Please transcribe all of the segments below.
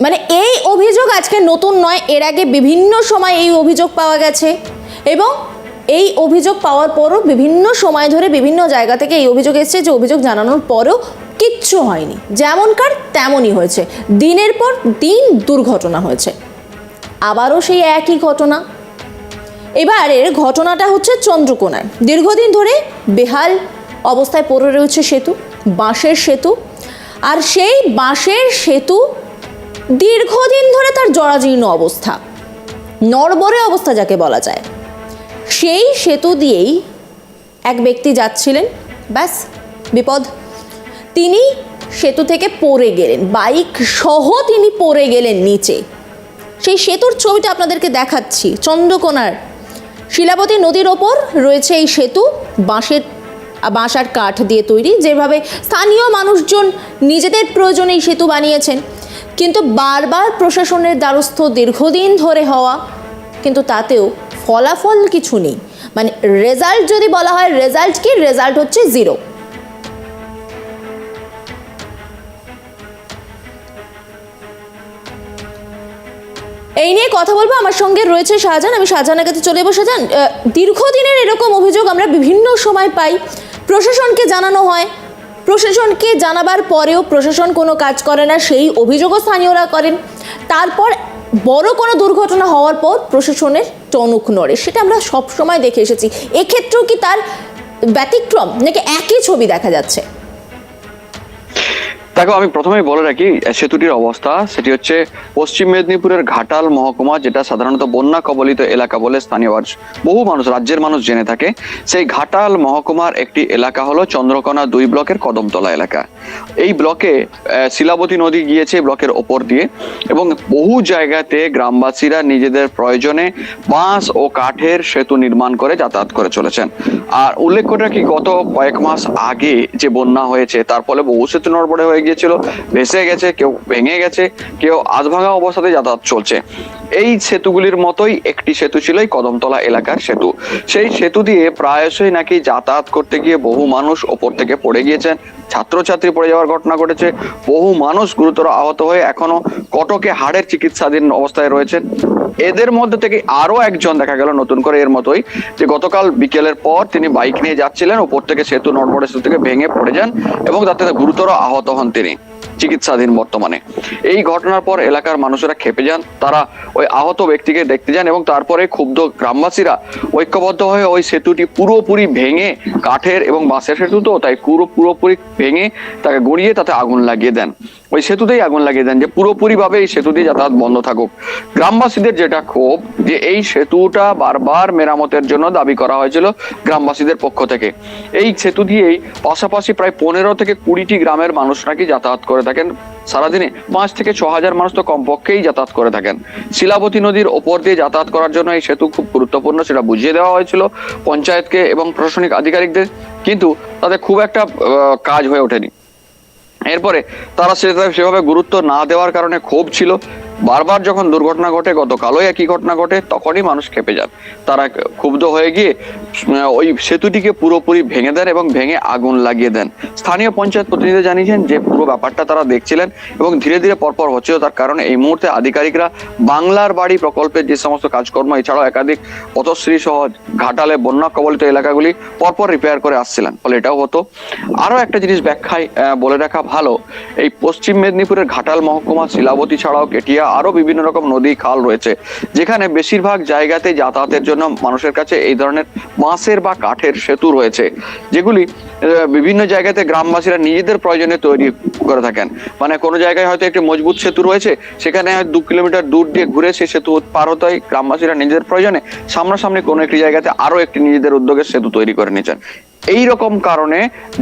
মানে এই অভিযোগ আজকে নতুন নয়, এর আগে বিভিন্ন সময় এই অভিযোগ পাওয়া গেছে এবং এই অভিযোগ পাওয়ার পরও বিভিন্ন সময় ধরে বিভিন্ন জায়গা থেকে এই অভিযোগ এসেছে যে অভিযোগ জানানোর পরও কিচ্ছু হয়নি। যেমনকার তেমনই হয়েছে। দিনের পর দিন দুর্ঘটনা হয়েছে। আবারও সেই একই ঘটনা। এবারের ঘটনাটা হচ্ছে চন্দ্রকোনায়। দীর্ঘদিন ধরে বেহাল অবস্থায় পড়ে রয়েছে সেতু, বাঁশের সেতু। আর সেই বাঁশের সেতু দীর্ঘদিন ধরে তার জরাজীর্ণ অবস্থা। নড়বড়ে অবস্থা যাকে বলা যায়। সেই সেতু দিয়েই এক ব্যক্তি যাচ্ছিলেন। ব্যাস, বিপদ। তিনি সেতু থেকে পড়ে গেলেন। বাইক সহ তিনি পড়ে গেলেন নিচে। সেই সেতুর ছবিটা আপনাদেরকে দেখাচ্ছি। চন্দ্রকোনার শিলাবতী নদীর ওপর রয়েছে এই সেতু। বাঁশের, বাঁশ আর কাঠ দিয়ে তৈরি। যেভাবে স্থানীয় মানুষজন নিজেদের প্রয়োজনে এই সেতু বানিয়েছেন। কিন্তু বারবার প্রশাসনের দ্বারস্থ দীর্ঘদিন ধরে হওয়া, কিন্তু তাতেও ফলাফল কিছু নেই। মানে রেজাল্ট যদি বলা হয় রেজাল্ট কি? রেজাল্ট হচ্ছে জিরো এই নিয়ে কথা বলব। আমার সঙ্গে রয়েছে শাহজাহান। আমি শাহজাহানের কাছে চলে যাব। শাহজাহান দীর্ঘদিনের এরকম অভিযোগ আমরা বিভিন্ন সময় পাই। প্রশাসনকে জানানো হয় প্রশাসনকে জানাবার পরেও প্রশাসন কোনো কাজ করে না, সেই অভিযোগও স্থানীয়রা করেন। তারপর বড় কোনো দুর্ঘটনা হওয়ার পর প্রশাসনের টনক নড়ে, সেটা আমরা সবসময় দেখে এসেছি। এক্ষেত্রেও কি তার ব্যতিক্রম নাকি একই ছবি দেখা যাচ্ছে? দেখো, আমি প্রথমেই বলে রাখি সেতুটির অবস্থা, সেটি হচ্ছে পশ্চিম মেদিনীপুরের ঘাটাল মহকুমা, যেটা সাধারণত বন্যা কবলিত এলাকা বলে স্থানীয় বহু মানুষ, রাজ্যের মানুষ জেনে থাকে। সেই ঘাটাল মহকুমার একটি এলাকা হলো চন্দ্রকোনা দুই ব্লকের কদমতলা এলাকা। এই ব্লকে শিলাবতী নদী গিয়েছে ব্লকের ওপর দিয়ে এবং বহু জায়গাতে গ্রামবাসীরা নিজেদের প্রয়োজনে বাঁশ ও কাঠের সেতু নির্মাণ করে যাতায়াত করে চলেছেন। আর উল্লেখ করে রাখি, গত কয়েক মাস আগে যে বন্যা হয়েছে, তার ফলে বহু সেতু নড়বড়ে হয়ে গিয়েছিল, ভেসে গেছে, কেউ ভেঙে গেছে, কেউ আধভাঙা অবস্থাতে যাতায়াত চলছে। এই সেতুগুলির মতোই একটি সেতু ছিল এই কদমতলা এলাকার সেতু। সেই সেতু দিয়ে প্রায়শই নাকি যাতায়াত করতে গিয়ে বহু মানুষ ওপর থেকে পড়ে গিয়েছেন ছাত্রছাত্রী পড়ে যাওয়ার ঘটনা ঘটেছে। বহু মানুষ গুরুতর আহত হয়ে এখনও কটকে হাড়ের চিকিৎসাধীন অবস্থায় রয়েছেন। এদের মধ্যে থেকে আরও একজন দেখা গেল নতুন করে এর মতোই, যে গতকাল বিকেলের পর তিনি বাইক নিয়ে যাচ্ছিলেন। উপর থেকে সেতু নড়বড়ে সেতু থেকে ভেঙে পড়ে যান এবং তাতে গুরুতর আহত হন তিনি। চিকিৎসাধীন বর্তমানে। এই ঘটনার পর এলাকার মানুষেরা খেপে যান। তারা ওই আহত ব্যক্তিকে দেখতে যান এবং তারপরে ক্ষুব্ধ গ্রামবাসীরা ঐক্যবদ্ধ হয়ে ওই সেতুটি পুরোপুরি ভেঙে কাঠের এবং বাঁশের সেতু তো, তাই পুরো পুরোপুরি ভেঙে তাকে গড়িয়ে তাতে আগুন লাগিয়ে দেন। ওই সেতুতেই আগুন লাগিয়ে দেন, যে পুরোপুরি ভাবে এই সেতু দিয়ে যাতায়াত বন্ধ থাকুক। গ্রামবাসীদের যেটা ক্ষোভ, যে এই সেতুটা বারবার মেরামতের জন্য দাবি করা হয়েছিল গ্রামবাসীদের পক্ষ থেকে। এই সেতু দিয়েই পাশাপাশি প্রায় পনেরো থেকে কুড়িটি গ্রামের মানুষ নাকি যাতায়াত করে থাকেন। সারাদিনে পাঁচ থেকে ছ হাজার মানুষ তো কমপক্ষেই যাতায়াত করে থাকেন। শিলাবতী নদীর ওপর দিয়ে যাতায়াত করার জন্য এই সেতু খুব গুরুত্বপূর্ণ, সেটা বুঝিয়ে দেওয়া হয়েছিল পঞ্চায়েতকে এবং প্রশাসনিক আধিকারিকদের, কিন্তু তাদের খুব একটা কাজ হয়ে ওঠেনি। এরপরে তারা সেভাবে গুরুত্ব না দেওয়ার কারণে ক্ষোভ ছিল। বারবার যখন দুর্ঘটনা ঘটে, গতকালও একই ঘটনা ঘটে, তখনই মানুষ খেপে যান। তারা ক্ষুব্ধ হয়ে গিয়ে ওই সেতুটিকে পুরোপুরি ভেঙে দেন এবং ভেঙে আগুন লাগিয়ে দেন। স্থানীয় পঞ্চায়েত প্রতিনিধি জানিয়েছেন যে, পুরো ব্যাপারটা তারা দেখছিলেন এবং ধীরে ধীরে পরপর হচ্ছিল তার কারণে। এই মুহূর্তে আধিকারিকরা বাংলার বাড়ি প্রকল্পের যে সমস্ত কাজকর্ম, এছাড়াও একাধিক পথশ্রী সহ ঘাটালে বন্যা কবলিত এলাকাগুলি পরপর রিপেয়ার করে আসছিলেন, ফলে এটাও হতো। আরও একটা জিনিস ব্যাখ্যায় বলে রাখা ভালো, এই পশ্চিম মেদিনীপুরের ঘাটাল মহকুমা, শিলাবতী ছাড়াও কেটিয়া আরও বিভিন্ন রকম নদী, খাল রয়েছে। যেখানে বেশিরভাগ জায়গাতে যাতায়াতের জন্য মানুষের কাছে এই ধরনের বাঁশের বা কাঠের সেতু রয়েছে, যেগুলি বিভিন্ন জায়গাতে গ্রামবাসীরা নিজেদের প্রয়োজনে তৈরি করে থাকেন। মানে কোনো জায়গায় হয়তো একটি মজবুত সেতু রয়েছে, সেখানে দু কিলোমিটার দূর দিয়ে ঘুরে সেই সেতু পার হতে গ্রামবাসীরা নিজেদের প্রয়োজনে সামনাসামনি কোনো একটি জায়গাতে আরও একটি নিজেদের উদ্যোগে সেতু তৈরি করে নিয়েছেন। এই রকম কারণে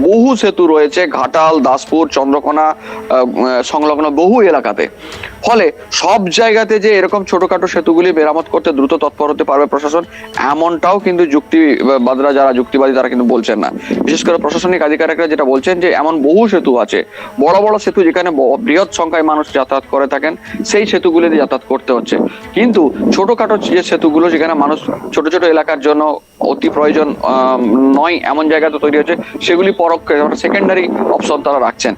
বহু সেতু রয়েছে ঘাটাল, দাসপুর, চন্দ্রকোনা সংলগ্ন বহু এলাকাতে। ফলে সব জায়গাতে যে এরকম ছোটখাটো সেতুগুলি মেরামত করতে দ্রুত তৎপর হতে পারবে প্রশাসন, এমনটাও কিন্তু যুক্তিবাদরা যারা যুক্তিবাদী তারা কিন্তু বলছেন না। বিশেষ করে প্রশাসনিক আধিকারিকরা যেটা বলছেন যে, এমন বহু সেতু আছে, বড় বড় সেতু যেখানে বৃহৎ সংখ্যায় মানুষ যাতায়াত করে থাকেন, সেই সেতুগুলিতে যাতায়াত করতে হচ্ছে। কিন্তু ছোটখাটো যে সেতুগুলো যেখানে মানুষ, ছোট ছোট এলাকার জন্য অতি প্রয়োজন নয়, এমন জায়গাতে তৈরি হচ্ছে সেগুলি পরোক্ষ সেকেন্ডারি অপশন তারা রাখছেন।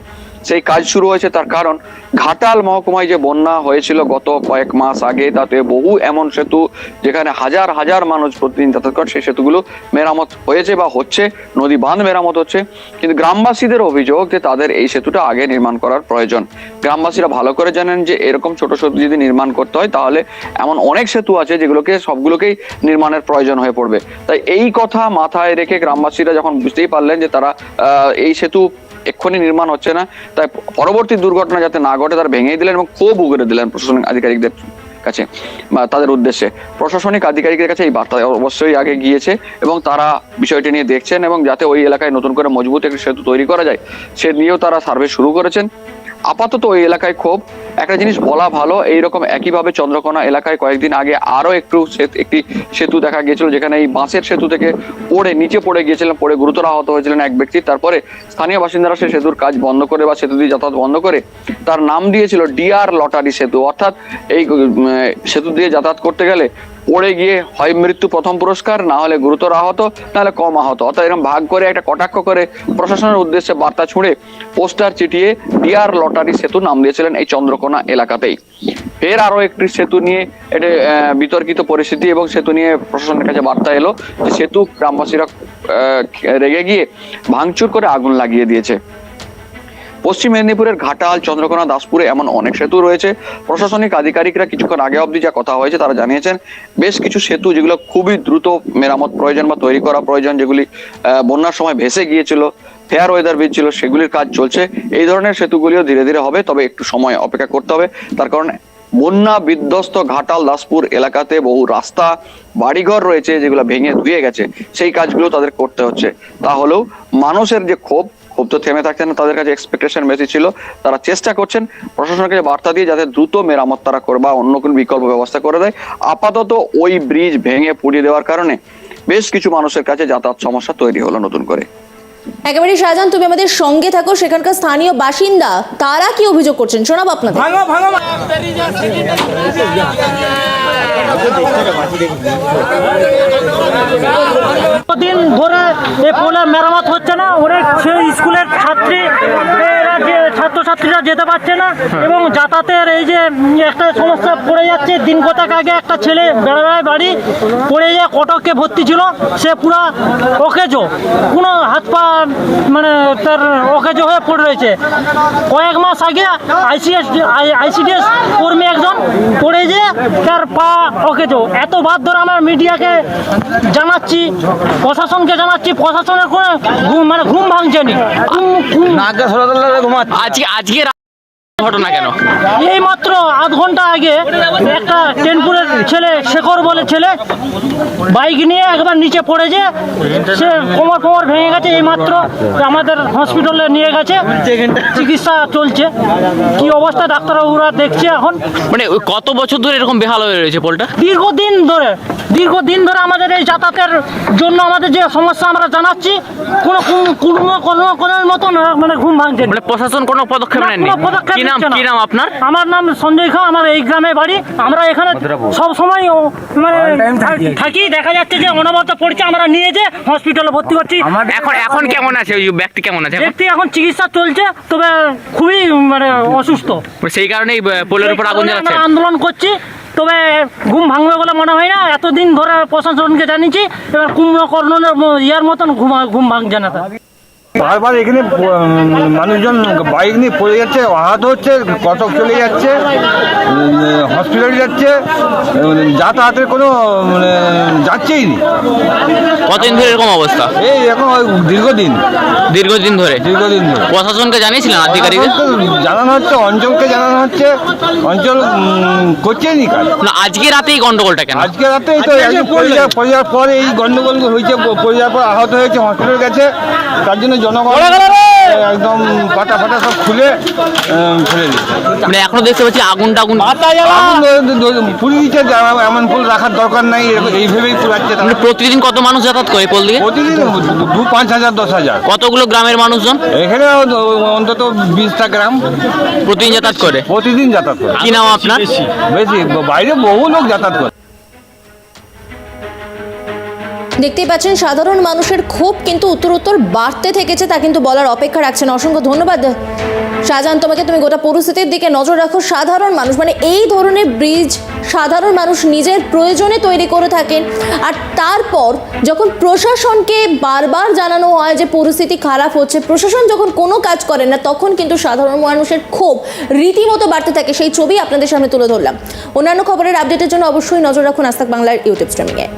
সেই কাজ শুরু হয়েছে তার কারণ ঘাটাল মহকুমায় যে বন্যা হয়েছিল গত কয়েক মাস আগে, তাতে বহু এমন সেতু যেখানে হাজার হাজার মানুষ প্রতিদিন যাতায়াত করে, সেই সেতুগুলো মেরামত হয়েছে বা হচ্ছে, নদী বাঁধ মেরামত হচ্ছে। কিন্তু গ্রামবাসীদের অভিযোগ যে তাদের এই সেতুটা আগে নির্মাণ করার প্রয়োজন। গ্রামবাসীরা ভালো করে জানেন যে এরকম ছোট সেতু যদি নির্মাণ করতে হয়, তাহলে এমন অনেক সেতু আছে যেগুলোকে সবগুলোকেই নির্মাণের প্রয়োজন হয়ে পড়বে। তাই এই কথা মাথায় রেখে গ্রামবাসীরা যখন বুঝতেই পারলেন যে তারা এই সেতু এক্ষুনি নির্মাণ হচ্ছে না। তাই পরবর্তী দুর্ঘটনা যাতে না ঘটে, তার ভেঙেই দিলেন এবং ক্ষোভ উগরে দিলেন প্রশাসনিক আধিকারিকদের কাছে বা তাদের উদ্দেশ্যে। প্রশাসনিক আধিকারিকদের কাছে এই বার্তা অবশ্যই আগে গিয়েছে এবং তারা বিষয়টি নিয়ে দেখছেন এবং যাতে ওই এলাকায় নতুন করে মজবুত একটি সেতু তৈরি করা যায়, সে নিয়েও তারা সার্ভে শুরু করেছেন। আপাতত ওই এলাকায় ক্ষোভ। একটা জিনিস বলা ভালো, এইরকম একইভাবে চন্দ্রকোনা এলাকায় কয়েকদিন আগে আরও একটু একটি সেতু দেখা গিয়েছিল, যেখানে এই বাঁশের সেতু থেকে পড়ে, নিচে পড়ে গিয়েছিলেন, পড়ে গুরুতর আহত হয়েছিলেন এক ব্যক্তি। তারপরে স্থানীয় বাসিন্দারা সেই সেতুর কাজ বন্ধ করে বা সেতু দিয়ে যাতায়াত বন্ধ করে তার নাম দিয়েছিল ডিআর লটারি সেতু। অর্থাৎ এই সেতু দিয়ে যাতায়াত করতে গেলে পড়ে গিয়ে হয় মৃত্যু প্রথম পুরস্কার, না হলে গুরুতর আহত, না হলে কম আহত। অর্থাৎ এরকম ভাগ করে, একটা কটাক্ষ করে প্রশাসনের উদ্দেশ্যে বার্তা ছুঁড়ে পোস্টার চিটিয়ে ডিআর লটারি সেতু নাম দিয়েছিলেন এই চন্দ্রকোনা এলাকাতেই। ফের আরও একটি সেতু নিয়ে এটা বিতর্কিত পরিস্থিতি এবং সেতু নিয়ে প্রশাসনের কাছে বার্তা এলো যে সেতু গ্রামবাসীরা রেগে গিয়ে ভাঙচুর করে আগুন লাগিয়ে দিয়েছে। পশ্চিম মেদিনীপুরের ঘাটাল, চন্দ্রকোনা, দাসপুরে এমন অনেক সেতু রয়েছে। প্রশাসনিক আধিকারিকরা কিছুক্ষণ আগে অবধি যা কথা হয়েছে তারা জানিয়েছেন, বেশ কিছু সেতু যেগুলো খুবই দ্রুত মেরামত প্রয়োজন বা তৈরি করা প্রয়োজন, যেগুলি বন্যার সময় ভেসে গিয়েছিল ফেয়ার ওয়েদার ব্রিজ ছিল, সেগুলির কাজ চলছে। এই ধরনের সেতুগুলিও ধীরে ধীরে হবে, তবে একটু সময় অপেক্ষা করতে হবে। তার কারণ, বন্যা বিধ্বস্ত ঘাটাল, দাসপুর এলাকাতে বহু রাস্তা, বাড়িঘর রয়েছে, যেগুলো ভেঙে ধুয়ে গেছে। সেই কাজগুলো তাদের করতে হচ্ছে। তাহলেও মানুষের যে ক্ষোভ ক্ষোভ তো থেমে থাকছে না তাদের কাছে এক্সপেকটেশন বেশি ছিল। তারা চেষ্টা করছেন প্রশাসনকে বার্তা দিয়ে যাতে দ্রুত মেরামত তারা করে বা অন্য কোনো বিকল্প ব্যবস্থা করে দেয়। আপাতত ওই ব্রিজ ভেঙে পুড়িয়ে দেওয়ার কারণে বেশ কিছু মানুষের কাছে যাতায়াত সমস্যা তৈরি হলো নতুন করে। একেবারে শাহজাহান তুমি আমাদের সঙ্গে থাকো সেখানকার স্থানীয় বাসিন্দা তারা কি অভিযোগ করছেন? শোনাবো আপনাদের। ভাঙো ভাঙো। দিন ধরে এই পোলের মেরামত হচ্ছে না অনেক স্কুলের ছাত্রী ছাত্রছাত্রীরা যেতে পারছে না এবং যাতায়াতের এই যে একটা সমস্যা পড়ে যাচ্ছে, দিন কতক আগে একটা ছেলে বেড়াবেড়ায় বাড়ি, পড়ে গিয়ে কটকে ভর্তি ছিল, সে পুরা অকেজো কোনো হাত মানে তার অকেজো হয়ে পড়ে রয়েছে। কয়েক মাস আগে আইসিএস আইসিডিএস কর্মী একজন পড়ে যে তার পা অকেজো। এত বাদ ধরে আমার মিডিয়াকে জানাচ্ছি প্রশাসনকে জানাচ্ছি প্রশাসনের কোনো ঘুম মানে ঘুম ভাঙছে নি। ঘুম- ঘুম- আজকে আজকে ঘটনা কেন? এই মাত্র আধ ঘণ্টা আগে একটা টেনপুরের ছেলে শেখর বলে ছেলে বাইক নিয়ে একবার নিচে পড়েছে। সে কোমর কোমর ভেঙে গেছে এই মাত্র আমাদের হসপিটালে নিয়ে গেছে। চিকিৎসা চলছে। কি অবস্থা? ডাক্তারবাবুরা দেখছে এখন। মানে কত বছর ধরে এরকম বেহাল হয়ে রয়েছে পোলটা? দীর্ঘদিন ধরে দীর্ঘদিন ধরে আমাদের এই যাতায়াতের জন্য আমাদের যে সমস্যা আমরা জানাচ্ছি কোনো কোনো কোনো মতন মানে ঘুম ভাঙছে মানে প্রশাসন কোনো পদক্ষেপ না, নেননি? কোনো পদক্ষেপ নাম? কি নাম আপনার? আমার নাম সঞ্জয় খাঁ আমার এই গ্রামে বাড়ি। আমরা এখানে সব সময় মানে থাকি। দেখা যাচ্ছে যে অনবরত পড়ছে আমরা নিয়ে যে হসপিটালে ভর্তি করছি। এখন এখন কেমন আছে? ওই ব্যক্তি কেমন আছে ব্যক্তি এখন চিকিৎসা চলছে তবে খুবই মানে অসুস্থ। মানে সেই কারণেই পোলের উপর আগুন জ্বালাচ্ছে আমরা আন্দোলন করছি তবে ঘুম ভাঙবে বলে মনে হয় না। এতদিন ধরে প্রশাসনকে জানিয়েছি এবার কুম্ভকর্ণনের ম- ইয়ার মতন ঘুম ঘুম ভাঙছে না। বারবার এখানে মানুষজন বাইক নিয়ে পড়ে যাচ্ছে আহত হচ্ছে কটক চলে যাচ্ছে হসপিটালে যাচ্ছে যাতায়াতের কোনো মানে যাচ্ছেই নি। কতদিন ধরে এরকম অবস্থা? এই এখন দীর্ঘদিন। দীর্ঘদিন ধরে? দীর্ঘদিন ধরে। প্রশাসনকে জানিয়েছিলেন আধিকারিকদের প্রশাসনকে জানানো হচ্ছে অঞ্চলকে জানানো হচ্ছে অঞ্চল উম, করছেই নি কাজ। না আজকে রাতে এই গন্ডগোলটা কেন? আজকে রাতে এই তো পড়ে যাওয়ার পরে এই গন্ডগোল হয়েছে পড়ে যাওয়ার পর আহত হয়েছে হসপিটাল গেছে তার জন্য জনগণ একদম ফাটা সব খুলে উম, ফেলে দিচ্ছে মানে এখনও দেখতে পাচ্ছি আগুন টাগুন। দিচ্ছে এমন ফুল রাখার দরকার নাই এরকম এইভাবেই পুরাচ্ছে তারা। মানে প্রতিদিন কত মানুষ যাতায়াত করে পোল দিয়ে? প্রতিদিন দু- দু পাঁচ হাজার দশ হাজার। কতগুলো গ্রামের মানুষজন? এখানে অন্তত বিশটা গ্রাম। প্রতিদিন যাতায়াত করে? প্রতিদিন যাতায়াত করে। কি নাম আপনার? বেশি বাইরে বহু লোক যাতায়াত করে। দেখতেই পাচ্ছেন, সাধারণ মানুষের ক্ষোভ কিন্তু উত্তরোত্তর বাড়তে থেকেছে, তা কিন্তু বলার অপেক্ষা রাখছেন। অসংখ্য ধন্যবাদ। শাহজাহান, তোমাকে তুমি গোটা পরিস্থিতির দিকে নজর রাখো। সাধারণ মানুষ মানে এই ধরনের ব্রিজ সাধারণ মানুষ নিজের প্রয়োজনে তৈরি করে থাকেন। আর তারপর যখন প্রশাসনকে বারবার জানানো হয় যে পরিস্থিতি খারাপ হচ্ছে, প্রশাসন যখন কোনো কাজ করে না, তখন কিন্তু সাধারণ মানুষের ক্ষোভ রীতিমতো বাড়তে থাকে। সেই ছবি আপনাদের সামনে তুলে ধরলাম। অন্যান্য খবরের আপডেটের জন্য অবশ্যই নজর রাখুন আস্তাক বাংলার ইউটিউব স্ট্রিমিংয়ে